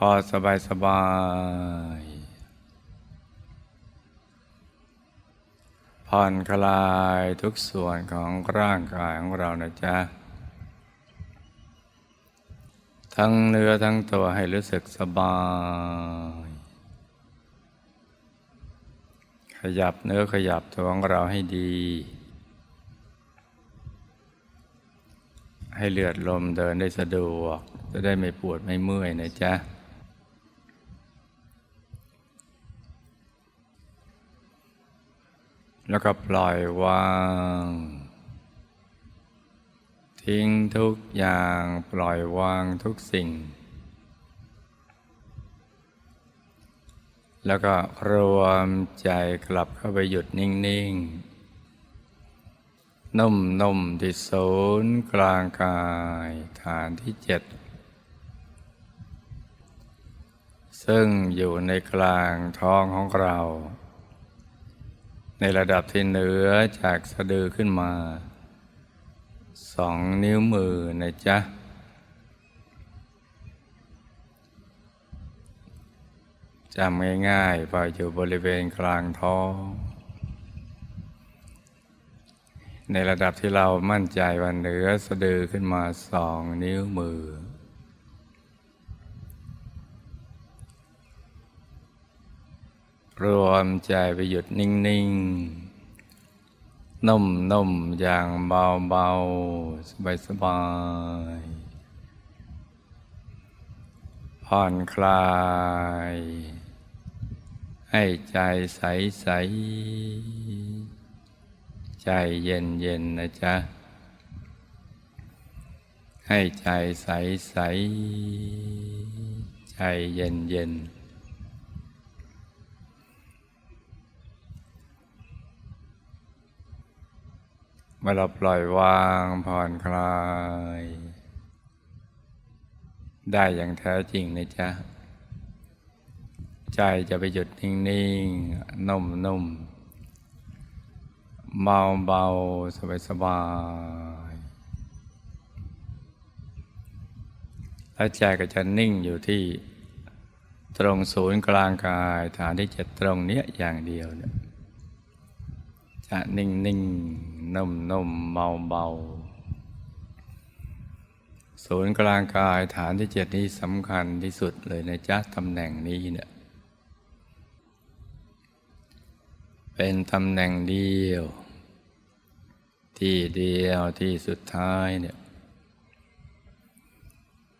พอสบายสบายๆผ่อนคลายทุกส่วนของร่างกายของเรานะจ๊ะ ทั้งเนื้อทั้งตัวให้รู้สึกสบาย ขยับเนื้อขยับตัวของเราให้ดี ให้เลือดลมเดินได้สะดวก จะได้ไม่ปวดไม่เมื่อยนะจ๊ะ แล้วก็ปล่อยวาง ทิ้งทุกอย่างปล่อยวางทุกสิ่ง แล้วก็รวมใจกลับเข้าไปหยุดนิ่ง ๆ นุ่ม ๆ ที่ศูนย์กลางกายฐานที่เจ็ด ซึ่งอยู่ในกลางท้องของเรา ในระดับที่เหนือจากสะดือขึ้นมาสองนิ้วมือนะจ๊ะ จำง่ายๆพออยู่บริเวณกลางท้อง ในระดับที่เรามั่นใจว่าเหนือสะดือขึ้นมาสองนิ้วมือ รวมใจไปหยุดนิ่ง ๆ นุ่ม ๆ อย่างเบา ๆ สบาย ๆ ผ่อนคลาย ให้ใจใส ๆ ใจเย็น ๆ นะจ๊ะ ให้ใจใส ๆ ใจเย็น ๆ เมื่อเราปล่อยวางผ่อนคลาย ได้อย่างแท้จริงนะจ๊ะ ใจจะไปหยุดนิ่งๆ นุ่มๆ เบาเบาสบายสบายๆ แล้วใจก็จะนิ่งอยู่ที่ตรงศูนย์กลางกายฐานที่เจ็ดตรงเนี้ยอย่างเดียวเนี่ย จะนิ่งนิ่งนุ่มนุ่มเบาเบาศูนย์กลางกายฐานที่เจ็ดนี้สำคัญที่สุดเลยนะจ๊ะตำแหน่งนี้เนี่ยเป็นตำแหน่งเดียว ที่เดียวที่สุดท้ายเนี่ย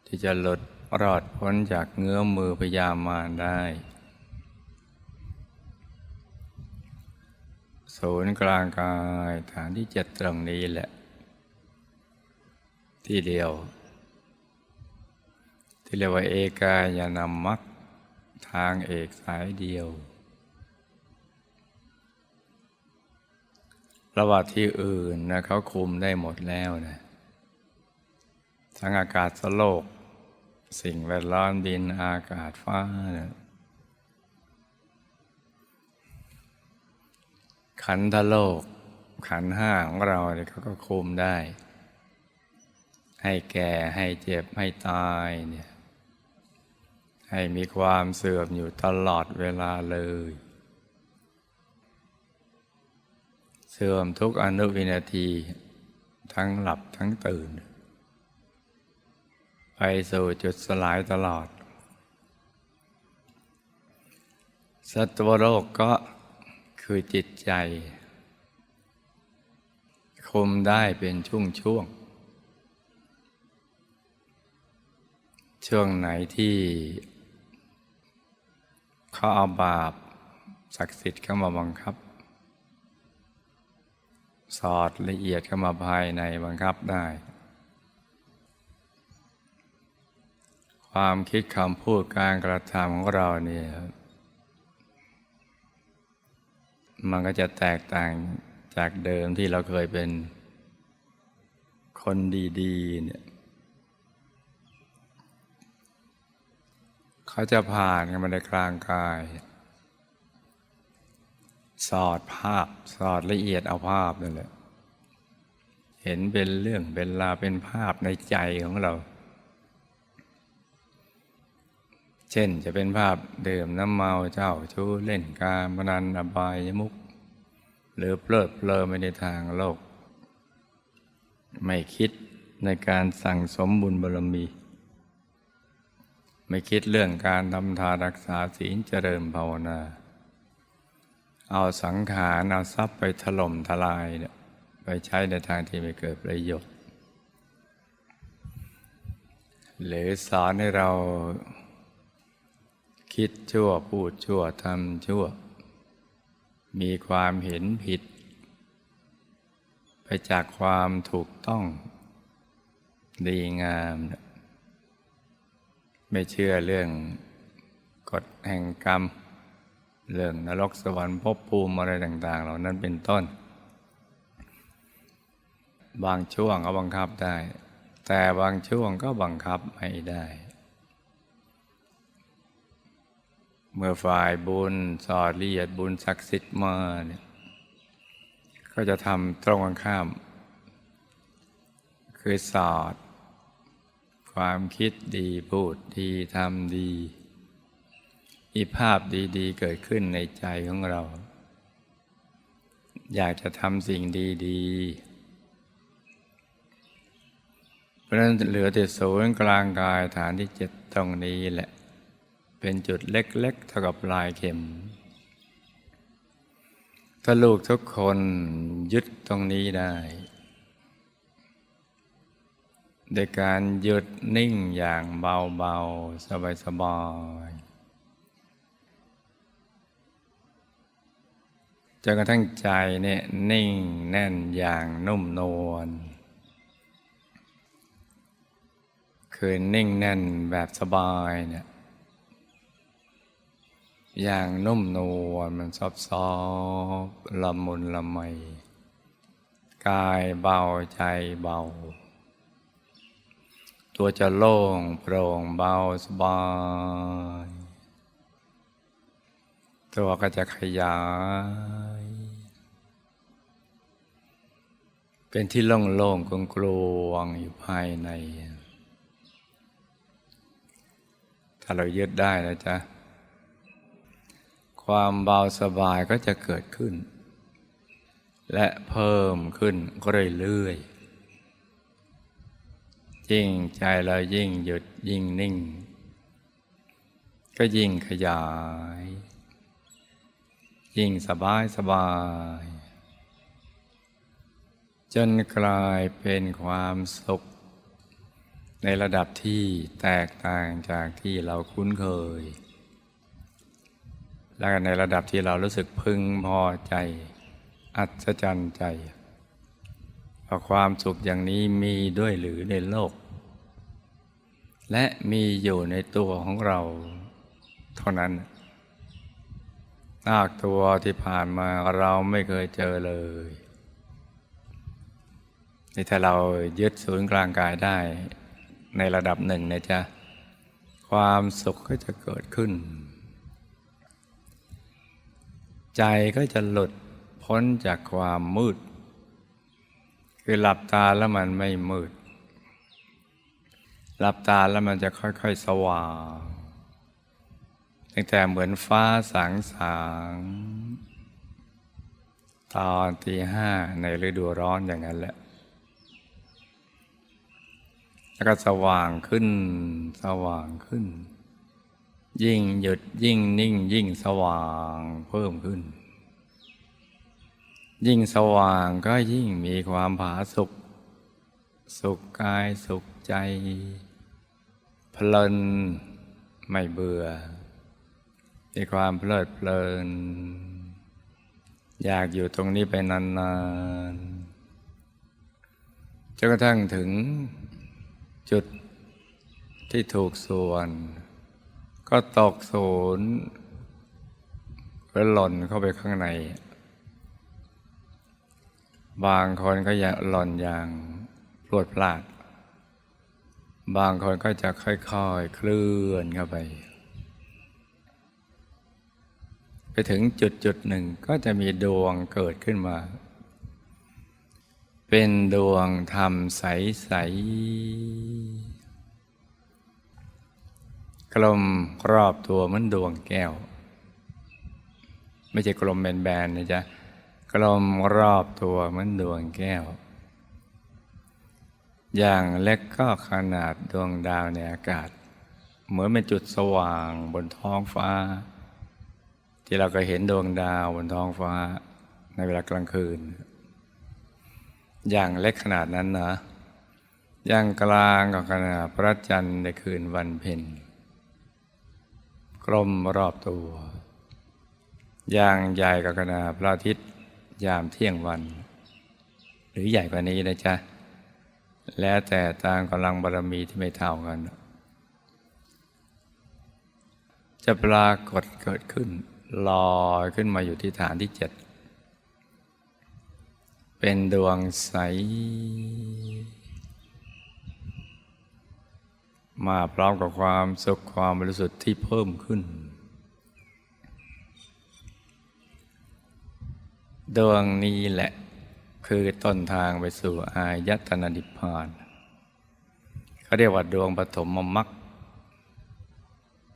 ที่จะหลุดรอดพ้นจากเงื้อมมือพยามารได้ ศูนย์กลางกายฐานที่เจ็ดตรงนี้แหละ ที่เดียว ที่เรียกว่าเอกายนามัคทางเอกสายเดียว ระหว่างที่อื่นนะเขาคุมได้หมดแล้วนะทั้งอากาศสโลก สิ่งแวดล้อมดินอากาศฟ้านะ ขันธโลก ขันห้าของเราเนี่ยเขาก็คุมได้ ให้แก่ให้เจ็บให้ตายเนี่ยให้มีความเสื่อมอยู่ตลอดเวลาเลย เสื่อมทุกอนุวินาที ทั้งหลับทั้งตื่น ไปสู่จุดสลายตลอด สัตวโลกก็ คือจิตใจ คุมได้เป็นช่วงช่วง ช่วงไหนที่เขาเอาบาปศักดิ์สิทธิ์เข้ามาบังคับ สอดละเอียดเข้ามาภายในบังคับได้ ความคิดคำพูดการกระทำของเราเนี่ย มันก็จะแตกต่างจากเดิมที่เราเคยเป็นคนดีๆเนี่ยเขาจะผ่านกันมาในกลางกาย สอดภาพสอดละเอียดเอาภาพนั่นแหละเห็นเป็นเรื่องเป็นราเป็นภาพในใจของเรา เช่นจะเป็นภาพดื่มน้ำเมาเจ้าชู้เล่นการพนันอบายมุก หรือเพลิดเพลินไปในทางโลก ไม่คิดในการสั่งสมบุญบารมี ไม่คิดเรื่องการทำทานรักษาศีลเจริญภาวนา เอาสังขารเอาทรัพย์ไปถล่มทลายเนี่ยไปใช้ในทางที่ไม่เกิดประโยชน์ หรือสอนให้เรา คิดชั่วพูดชั่วทำชั่ว มีความเห็นผิด ไปจากความถูกต้อง ดีงาม ไม่เชื่อเรื่องกฎแห่งกรรม เรื่องนรกสวรรค์ภพภูมิอะไรต่าง ๆ เหล่านั้นเป็นต้น บางช่วงก็บังคับได้ แต่บางช่วงก็บังคับไม่ได้ เมื่อฝ่ายบุญสอดละเอียดบุญศักดิ์สิทธิ์มาเนี่ยก็จะทำตรงกันข้าม คือสอด ความคิดดีพูดดีทำดีมีภาพดีๆ เกิดขึ้นในใจของเรา อยากจะทำสิ่งดีๆเพราะฉะนั้นเหลือแต่ศูนย์กลางกายฐานที่เจ็ดตรงนี้แหละ เป็นจุดเล็กๆเท่ากับลายเข็ม ถ้าลูกทุกคนยึดตรงนี้ได้โดยการหยุดนิ่งอย่างเบาๆ สบายๆจนกระทั่งใจเนี่ยนิ่งแน่นอย่างนุ่มนวลคือนิ่งแน่นแบบสบายเนี่ย อย่างนุ่มนวลมันซอบซอบละมุนละไม กายเบาใจเบา ตัวจะโล่งโปร่งเบาสบาย ตัวก็จะขยาย เป็นที่โล่งๆกลวงๆอยู่ภายใน ถ้าเรายึดได้นะจ๊ะ ความเบาสบายก็จะเกิดขึ้น และเพิ่มขึ้นเรื่อยๆยิ่งใจเรายิ่งหยุดยิ่งนิ่ง ก็ยิ่งขยาย ยิ่งสบายสบาย จนกลายเป็นความสุข ในระดับที่แตกต่างจากที่เราคุ้นเคย และในระดับที่เรารู้สึกพึงพอใจ อัศจรรย์ใจเพราะความสุขอย่างนี้มีด้วยหรือในโลก และมีอยู่ในตัวของเราเท่านั้นนอกตัวที่ผ่านมาเราไม่เคยเจอเลยนี่ถ้าเรายึดศูนย์กลางกายได้ในระดับหนึ่งนะจ๊ะ ความสุขก็จะเกิดขึ้น ใจก็จะหลุดพ้นจากความมืด คือหลับตาแล้วมันไม่มืด หลับตาแล้วมันจะค่อย ๆ สว่างตั้งแต่เหมือนฟ้าสางสางตอนตีห้าในฤดูร้อนอย่างนั้นแหละ แล้วก็สว่างขึ้น สว่างขึ้น ยิ่งหยุดยิ่งนิ่งยิ่งสว่างเพิ่มขึ้น ยิ่งสว่างก็ยิ่งมีความผาสุกสุขกายสุขใจ เพลินไม่เบื่อ มีความเพลิดเพลิน อยากอยู่ตรงนี้ไปนานๆจนกระทั่งถึงจุดที่ถูกส่วน ก็ตกศูนย์หรือหล่นเข้าไปข้างใน บางคนก็อย่าหล่นอย่างพลวดพลาด บางคนก็จะค่อยๆ เคลื่อนเข้าไป ไปถึงจุดจุดหนึ่งก็จะมีดวงเกิดขึ้นมา เป็นดวงธรรมใสๆ ลมรอบตัวเหมือนดวงแก้ว ไม่ใช่กลมแบนๆนะจ๊ะกลมรอบตัวเหมือนดวงแก้ว อย่างเล็กก็ขนาดดวงดาวในอากาศ เหมือนเป็นจุดสว่างบนท้องฟ้า ที่เราก็เห็นดวงดาวบนท้องฟ้า ในเวลากลางคืน อย่างเล็กขนาดนั้นนะอย่างกลางก็ขนาดพระจันทร์ในคืนวันเพ็ญ กลมรอบตัว อย่างใหญ่ก็ขนาดพระอาทิตย์ยามเที่ยงวัน หรือใหญ่กว่านี้นะจ๊ะ แล้วแต่ตามกำลังบารมีที่ไม่เท่ากัน จะปรากฏเกิดขึ้นลอยขึ้นมาอยู่ที่ฐานที่เจ็ด เป็นดวงใส มาพร้อมกับความสุขความบริสุทธิ์ที่เพิ่มขึ้น ดวงนี้แหละ คือต้นทางไปสู่อายตนะนิพพานเขาเรียกว่าดวงปฐมมรรค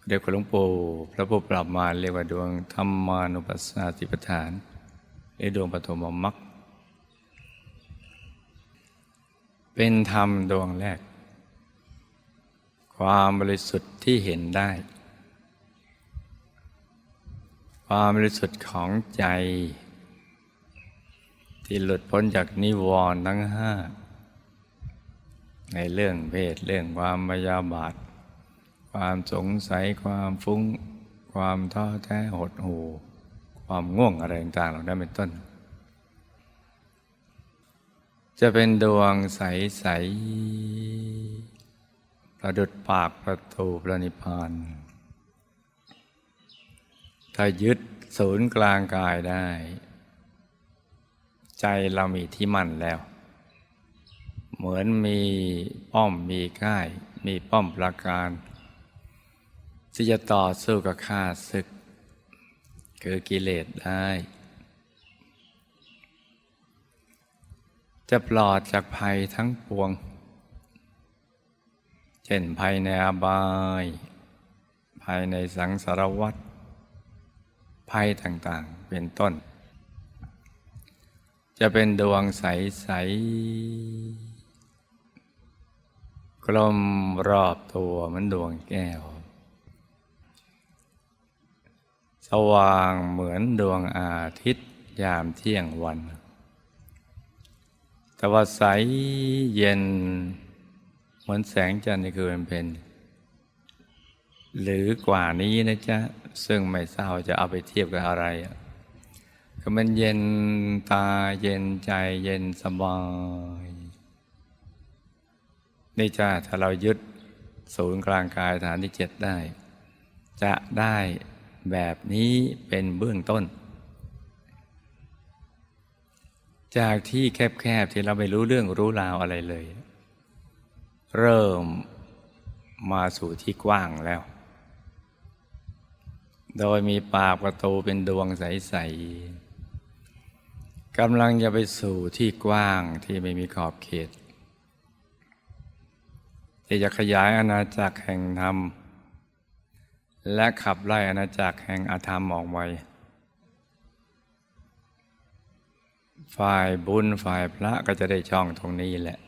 เรียกว่าหลวงปู่พระพุทธปรับมาเรียกว่าดวงธรรมานุปัสสนาติปฐานหรือดวงปฐมมรรคเป็นธรรมดวงแรก ความบริสุทธิ์ที่เห็นได้ ความบริสุทธิ์ของใจ ที่หลุดพ้นจากนิวรณ์ทั้งห้า ในเรื่องเพศเรื่องความพยาบาท ความสงสัยความฟุ้ง ความท้อแท้หดหู่ความง่วงอะไรต่างๆเหล่านั้นเป็นต้น จะเป็นดวงใส ๆ ประดุดปากประตูพระนิพพาน ถ้ายึดศูนย์กลางกายได้ ใจเรามีที่มั่นแล้ว เหมือนมีป้อมมีค่าย มีป้อมปราการ ที่จะต่อสู้กับข้าศึก คือกิเลสได้ จะปลอดจากภัยทั้งปวง เช่นภัยในอบายภัยในสังสารวัฏภัยต่างๆ เป็นต้น จะเป็นดวงใส ๆ กลมรอบตัวเหมือนดวงแก้ว สว่างเหมือนดวงอาทิตย์ยามเที่ยงวัน แต่ว่าใสเย็น เหมือนแสงจันทร์ในคืนเป็น หรือกว่านี้นะจ๊ะ ซึ่งไม่ทราบจะเอาไปเทียบกับอะไรก็มันเย็นตาเย็นใจเย็นสบายนี่จ้าถ้าเรายึดศูนย์กลางกายฐานที่เจ็ดได้ จะได้แบบนี้เป็นเบื้องต้น จากที่แคบๆที่เราไม่รู้เรื่องรู้ราวอะไรเลย เริ่มมาสู่ที่กว้างแล้ว โดยมีปากประตูเป็นดวงใส ๆกำลังจะไปสู่ที่กว้างที่ไม่มีขอบเขตที่จะขยายอาณาจักรแห่งธรรม และขับไล่อาณาจักรแห่งอาธรรมออกไปฝ่ายบุญฝ่ายพระก็จะได้ช่องตรงนี้แหละ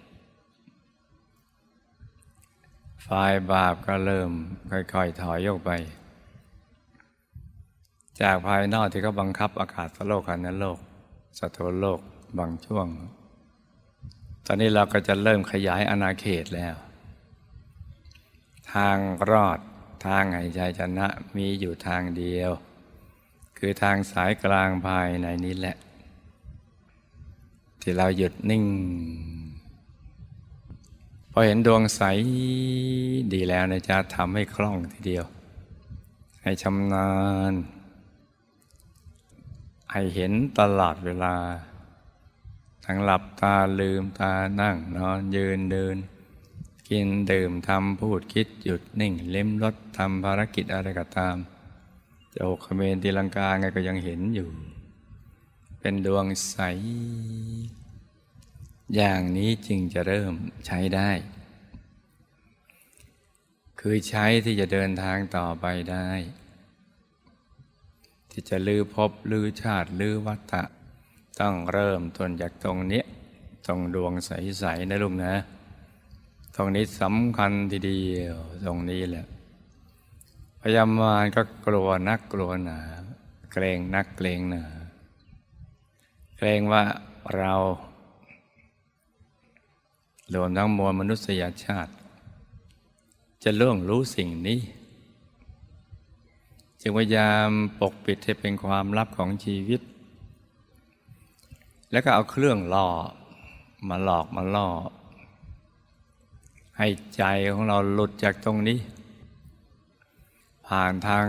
ฝ่ายบาปก็เริ่มค่อยๆ ถอยออกไป จากภายนอกที่เขาบังคับอากาศโลกคันนโลกสัตวโลกบางช่วง ตอนนี้เราก็จะเริ่มขยายอาณาเขตแล้ว ทางรอดทางหายใจชนะมีอยู่ทางเดียว คือทางสายกลางภายในนี้แหละ ที่เราหยุดนิ่ง พอเห็นดวงใสดีแล้วนะจะทำให้คล่องทีเดียว ให้ชำนาญ ให้เห็นตลอดเวลา ทั้งหลับตาลืมตานั่งนอนยืนเดิน กินดื่มทำพูดคิดหยุดนิ่งเล่มรถทำภารกิจอะไรก็ตามจะหกเขมรตีลังกาไงก็ยังเห็นอยู่ เป็นดวงใส อย่างนี้จึงจะเริ่มใช้ได้ คือใช้ที่จะเดินทางต่อไปได้ ที่จะลือพบลือชาติลือวัฏะต้องเริ่มต้นจากตรงนี้ตรงดวงใสๆนะลุงนะ ตรงนี้สำคัญทีเดียวตรงนี้แหละพยามารก็กลัวนักกลัวหนา เกรงนักเกรงหนา เกรงว่าเรา รวมทั้งมวลมนุษยชาติ จะล่วงรู้สิ่งนี้ จึงพยายามปกปิดให้เป็นความลับของชีวิต แล้วก็เอาเครื่องล่อมาหลอกมาล่อ ให้ใจของเราหลุดจากตรงนี้ ผ่านทาง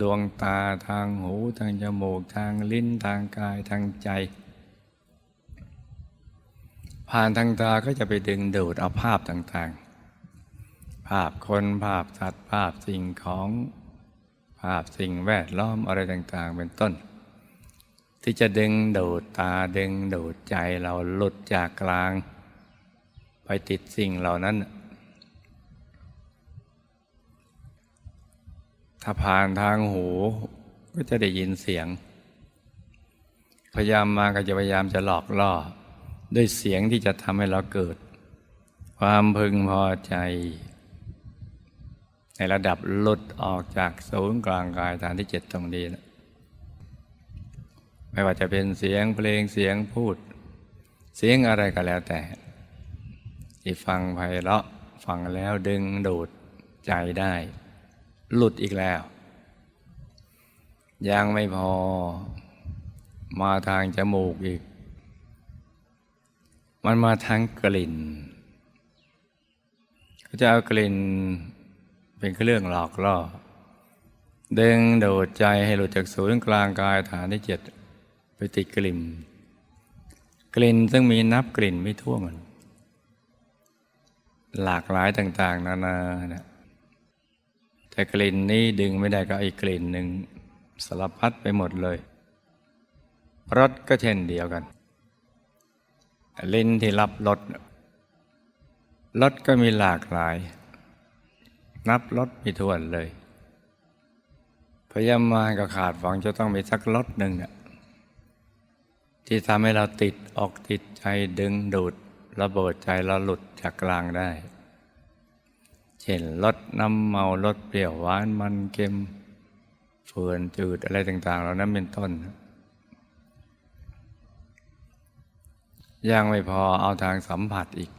ดวงตาทางหู ทางจมูก ทางลิ้นทางกายทางใจ ผ่านทางตาก็จะไปดึงดูดเอาภาพต่างๆ ภาพคนภาพสัตว์ภาพสิ่งของภาพสิ่งแวดล้อมอะไรต่างๆ เป็นต้น ที่จะดึงดูดตาดึงดูดใจเราหลุดจากกลาง ไปติดสิ่งเหล่านั้น ถ้าผ่านทางหูก็จะได้ยินเสียง พยายามมาก็จะพยายามจะหลอกล่อ ด้วยเสียงที่จะทำให้เราเกิด ความพึงพอใจ ในระดับหลุดออกจากศูนย์กลางกายฐานที่เจ็ดตรงนี้นะไม่ว่าจะเป็นเสียงเพลงเสียงพูด เสียงอะไรก็แล้วแต่ ที่ฟังไพเราะฟังแล้วดึงดูดใจได้ หลุดอีกแล้ว ยังไม่พอมาทางจมูกอีก มันมาทางกลิ่นเขาจะเอากลิ่นเป็นเครื่องหลอกล่อดึงดูดใจให้หลุดจากศูนย์กลางกายฐานที่เจ็ดไปติดกลิ่น กลิ่นซึ่งมีนับกลิ่นไม่ทั่วมัน หลากหลายต่าง ๆ นานานะแต่กลิ่นนี้ดึงไม่ได้ก็อีกกลิ่นหนึ่งสารพัดไปหมดเลยรสก็เช่นเดียวกัน ลิ้นที่รับรสรสก็มีหลากหลาย นับรสไม่ถ้วนเลย พยายามาก็ขาดหวังจะต้องมีสักรสหนึ่งนี่ยที่ทำให้เราติดออกติดใจดึงดูดระเบิดใจเราหลุดจากกลางได้ เช่นรสน้ำเมารสเปรี้ยวหวานมันเค็มเฟื่อนจืดอะไรต่าง ๆ เหล่านั้นเป็นต้น ยังไม่พอเอาทางสัมผัสอีก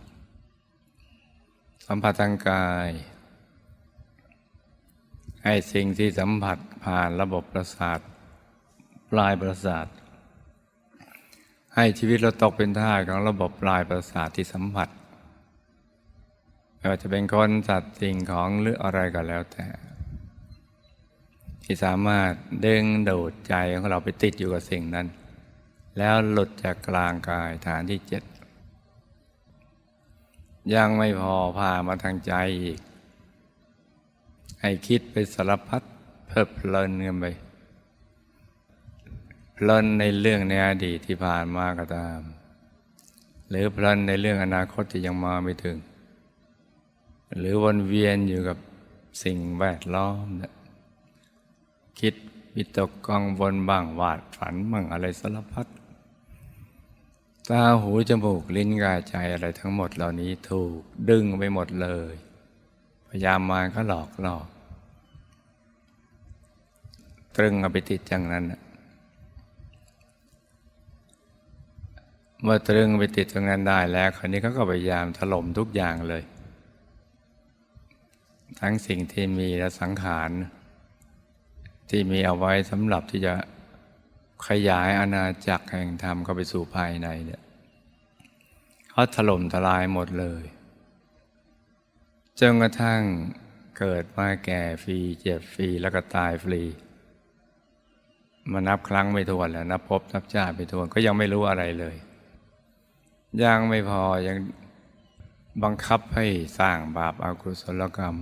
สัมผัสทางกาย ให้สิ่งที่สัมผัสผ่านระบบประสาท ปลายประสาท ให้ชีวิตเราตกเป็นท่าของระบบปลายประสาทที่สัมผัสไม่ว่าจะเป็นคนสัตว์สิ่งของหรืออะไรก็แล้วแต่ ที่สามารถดึงดูดใจของเราไปติดอยู่กับสิ่งนั้น แล้วหลุดจากกลางกายฐานที่เจ็ดยังไม่พอพามาทางใจอีก ให้คิดไปสารพัดเพลิดเพลินกันไปเพลินในเรื่องในอดีตที่ผ่านมาก็ตาม หรือเพลินในเรื่องอนาคตที่ยังมาไม่ถึง หรือวนเวียนอยู่กับสิ่งแวดล้อมคิดวิตกกังวลบ้างวาดฝันบ้างอะไรสารพัด ตาหูจมูกลิ้นกายใจอะไรทั้งหมดเหล่านี้ถูกดึงไปหมดเลย พยายามมาก็หลอกหลอก ตรึงเอาไปติดอย่างนั้นเมื่อตรึงไปติดตรงนั้นได้แล้วคราวนี้เขาก็พยายามถล่มทุกอย่างเลย ทั้งสิ่งที่มีและสังขารที่มีเอาไว้สำหรับที่จะ ขยายอาณาจักรแห่งธรรมเข้าไปสู่ภายในเนี่ยเขาถล่มทลายหมดเลยจนกระทั่งเกิดมาแก่ฟรีเจ็บฟรีแล้วก็ตายฟรี มานับครั้งไม่ถ้วนแล้วนับพบนับชาติไม่ถ้วนก็ยังไม่รู้อะไรเลย ยังไม่พอยังบังคับให้สร้างบาปอากุศลกรรม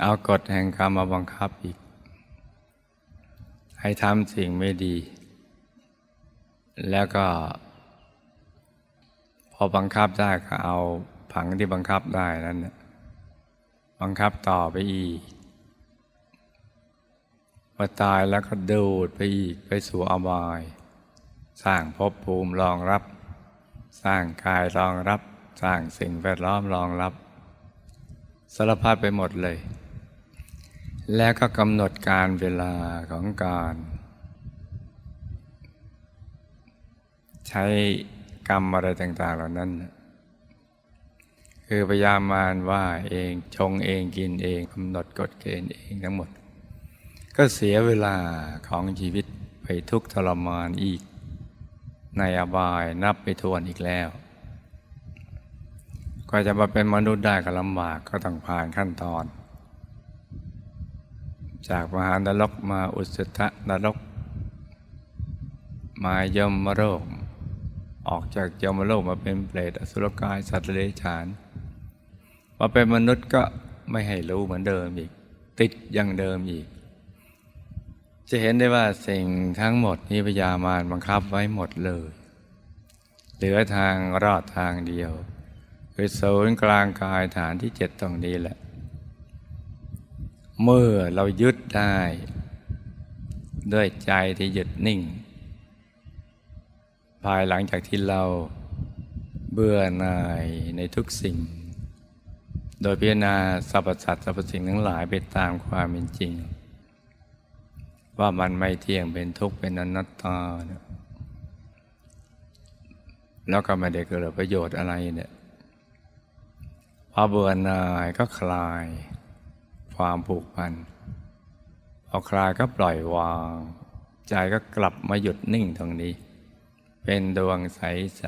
เอากฎแห่งกรรมมาบังคับอีก ให้ทำสิ่งไม่ดี แล้วก็ พอบังคับได้ก็เอาผังที่บังคับได้นั้นบังคับต่อไปอีกพอตายแล้วก็ดูดไปอีกไปสู่อบาย สร้างภพภูมิรองรับ สร้างกายรองรับ สร้างสิ่งแวดล้อมรองรับสารพัดไปหมดเลย แล้วก็กำหนดการเวลาของการ ใช้กรรมอะไรต่าง ๆ เหล่านั้น คือพยายามมารว่าเองชงเองกินเองกำหนดกฎเกณฑ์เองทั้งหมด ก็เสียเวลาของชีวิตไปทุกทรมานอีก ในอบายนับไปทวนอีกแล้วก็จะมาเป็นมนุษย์ได้ก็ลำบากก็ต้องผ่านขั้นตอน จากมหานรกมาอุสตะนรก มายมโรค ออกจากยมโลกมาเป็นเปรตอสุรกายสัตว์เลื้ยฉานมาเป็นมนุษย์ก็ไม่ให้รู้เหมือนเดิมอีก ติดอยังเดิมอีก จะเห็นได้ว่าสิ่งทั้งหมดนี้พยามารบังคับไว้หมดเลย เหลือทางรอดทางเดียว คือศูนย์กลางกายฐานที่เจ็ดตรงนี้แหละ เมื่อเรายึดได้ ด้วยใจที่หยุดนิ่ง ภายหลังจากที่เราเบื่อหน่ายในทุกสิ่ง โดยพิจารณาสรรพสัตว์สรรพสิ่งทั้งหลายไปตามความเป็นจริง ว่ามันไม่เที่ยงเป็นทุกข์เป็นอนัตตาเนี่ยแล้วก็ไม่ได้เกิดประโยชน์อะไรเนี่ยพอเบื่อหน่ายก็คลาย ความผูกพันพอคลายก็ปล่อยวาง ใจก็กลับมาหยุดนิ่งตรงนี้ เป็นดวงใส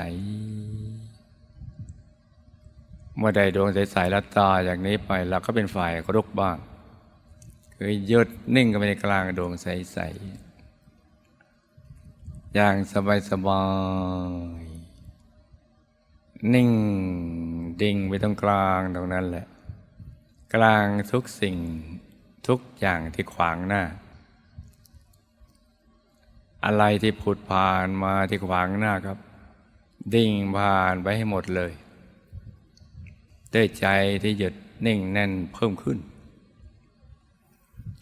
ๆ เมื่อใดดวงใส ๆ แล้วต่ออย่างนี้ไปเราก็เป็นฝ่ายรุกบ้าง คือหยุดนิ่งกันไปในกลางดวงใส ๆ อย่างสบาย ๆ นิ่งดิ่งไปตรงกลางตรงนั้นแหละ กลางทุกสิ่งทุกอย่างที่ขวางหน้า อะไรที่ผุดผ่านมาที่ขวางหน้าครับ ดิ่งผ่านไปให้หมดเลยด้วยใจที่หยุดนิ่งแน่นเพิ่มขึ้น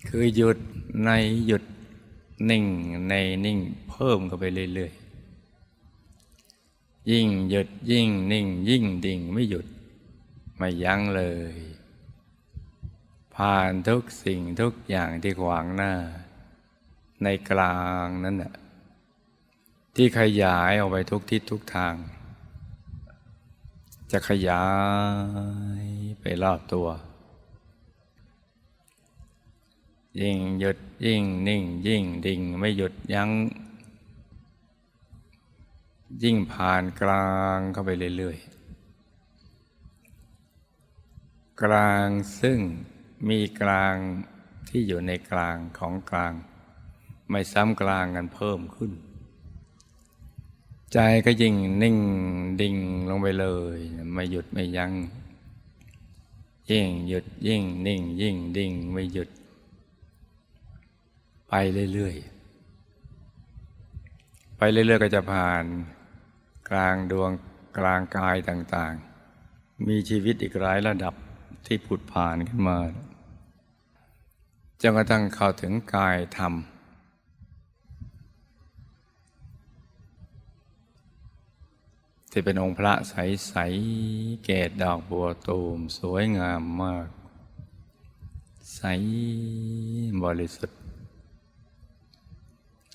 คือหยุดในหยุดนิ่งในนิ่งเพิ่มเข้าไปเรื่อยๆยิ่งหยุดยิ่งนิ่ง ยิ่งดิ่งไม่หยุดไม่ยั้งเลย ผ่านทุกสิ่งทุกอย่างที่ขวางหน้า ในกลางนั้นน่ะที่ขยายออกไปทุกทิศทุกทาง จะขยายไปรอบตัว ยิ่งหยุดยิ่งนิ่ง ยิ่งดิ่งไม่หยุดยัง้ง ยิ่งผ่านกลางเข้าไปเรื่อยๆ กลางซึ่ง มีกลางที่อยู่ในกลางของกลาง ไม่ซ้ำกลางกันเพิ่มขึ้น ใจก็ยิ่งนิ่งดิ่งลงไปเลย ไม่หยุดไม่ยัง้งยิ่งหยุดยิ่งนิ่ง ยิ่งดิ่งไม่หยุด ไปเรื่อยๆ ไปเรื่อยๆ ก็จะผ่านกลางดวงกลางกายต่างๆ มีชีวิตอีกหลายระดับที่ผุดผ่านขึ้นมา จนกระทั่งเข้าถึงกายธรรม ที่เป็นองค์พระใส ๆ เกศดอกบัวตูมสวยงามมาก ใสบริสุทธิ์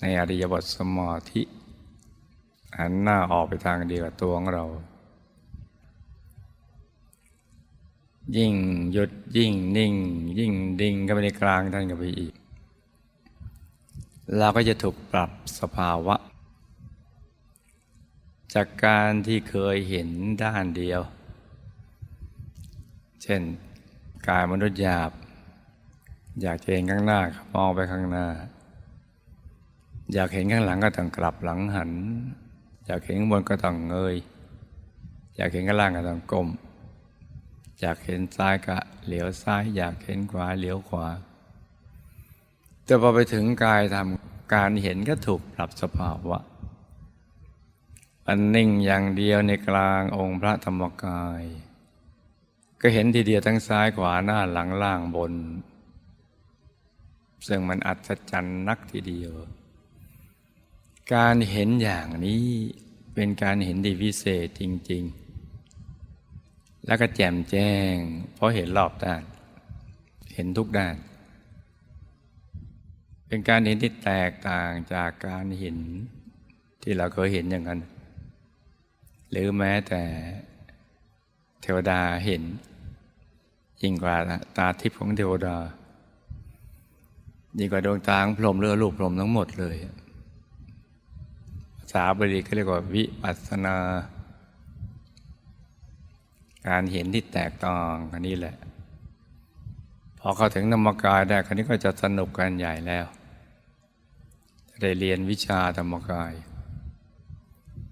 ในอริยบทสมาธิหันหน้าออกไปทางเดียวกับตัวของเรา ยิ่งหยุดยิ่งนิ่ง ยิ่งดิ่งก็ไปในกลางท่านก็ไปอีก เราก็จะถูกปรับสภาวะ จากการที่เคยเห็นด้านเดียว เช่นกายมนุษย์หยาบ อยากเห็นข้างหน้ามองไปข้างหน้า อยากเห็นข้างหลังก็ต้องกลับหลังหัน อยากเห็นข้างบนก็ต้องเงย อยากเห็นข้างล่างก็ต้องก้ม อยากเห็นซ้ายก็เหลียวซ้าย อยากเห็นขวาเหลียวขวา แต่พอไปถึงกายทำการเห็นก็ถูกปรับสภาวะอันนิ่งอย่างเดียวในกลางองค์พระธรรมกาย ก็เห็นทีเดียวทั้งซ้ายขวาหน้าหลังล่างบน ซึ่งมันอัศจรรย์นักทีเดียว การเห็นอย่างนี้เป็นการเห็นดีวิเศษจริง ๆ แล้วก็แจ่มแจ้ง เพราะเห็นรอบด้าน เห็นทุกด้าน เป็นการเห็นที่แตกต่างจากการเห็นที่เราเคยเห็นอย่างนั้น หรือแม้แต่เทวดาเห็น ยิ่งกว่าตาทิพย์ของเทวดา ยิ่งกว่าดวงตาของพรหมเรือรูปพรหมทั้งหมดเลย ภาษาบาลีก็เรียกว่าวิปัสนา การเห็นที่แตกต่างอันนี้แหละ พอเข้าถึงธรรมกายได้คราวนี้ก็จะสนุกกันใหญ่แล้ว ได้เรียนวิชาธรรมกาย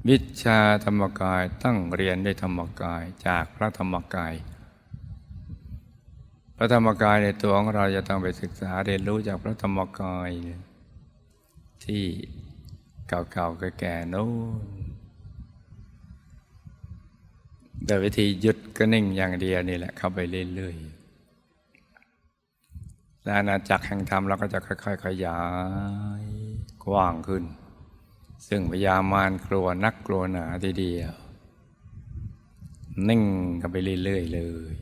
วิชาธรรมกายตั้งเรียนด้วยธรรมกายจากพระธรรมกาย พระธรรมกายในตัวของเราจะต้องไปศึกษาเรียนรู้จากพระธรรมกายที่เก่าๆแก่ๆโน้น แต่วิธีหยุดก็นิ่งอย่างเดียวนี่แหละเข้าไปเรื่อยๆและอาณาจักรแห่งธรรมเราก็จะค่อยๆ ขยายกว้างขึ้น ซึ่งพยามารกลัวนักกลัวหนาทีเดียว นิ่งกันไปเรื่อยๆเลย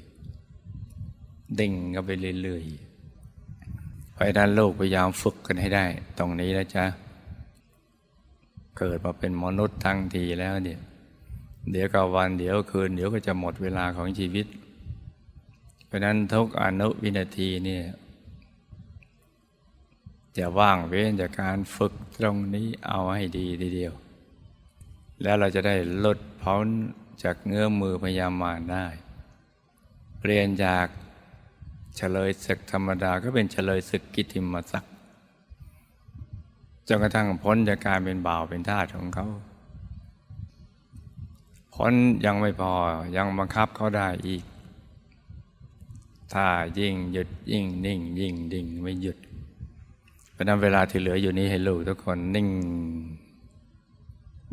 ดิ่งกันไปเรื่อยๆเพราะนั้นโลกพยายามฝึกกันให้ได้ ตรงนี้นะจ๊ะ เกิดมาเป็นมนุษย์ทั้งทีแล้วเนี่ย เดี๋ยวก็วันเดี๋ยวคืน เดี๋ยวก็จะหมดเวลาของชีวิต เพราะนั้นทุกอนุวินาทีเนี่ยจะว่างเว้นจากการฝึกตรงนี้เอาให้ดีทีเดียว แล้วเราจะได้ลดพ้นจากเงื้อมือพยามารได้เปลี่ยนจากเฉลยศึกธรรมดาก็เป็นเฉลยศึกกิตติมศักดิ์จนกระทั่งพ้นจากการเป็นบ่าวเป็นทาสของเขา พ้นยังไม่พอยังบังคับเขาได้อีก ถ้ายิ่งหยุดยิ่งนิ่ง ยิ่งดิ่งไม่หยุดเพราะนั้นเวลาที่เหลืออยู่นี้ให้ลูกทุกคนนิ่ง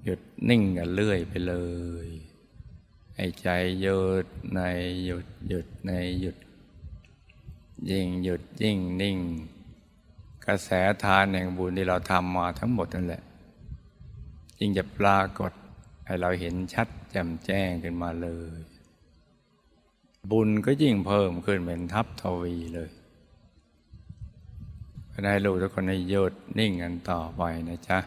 หยุดนิ่งกันเรื่อยไปเลยให้ใจหยุดในหยุดหยุดในหยุด ยิ่งหยุดยิ่งนิ่ง กระแสทานแห่งบุญที่เราทำมาทั้งหมดนั่นแหละยิ่งจะปรากฏให้เราเห็นชัด แจ่มแจ้งขึ้นมาเลย บุญก็ยิ่งเพิ่มขึ้นเป็นทับทวีเลยให้รู้ทุกคนให้หยุดนิ่งกันต่อไปนะจ๊ะ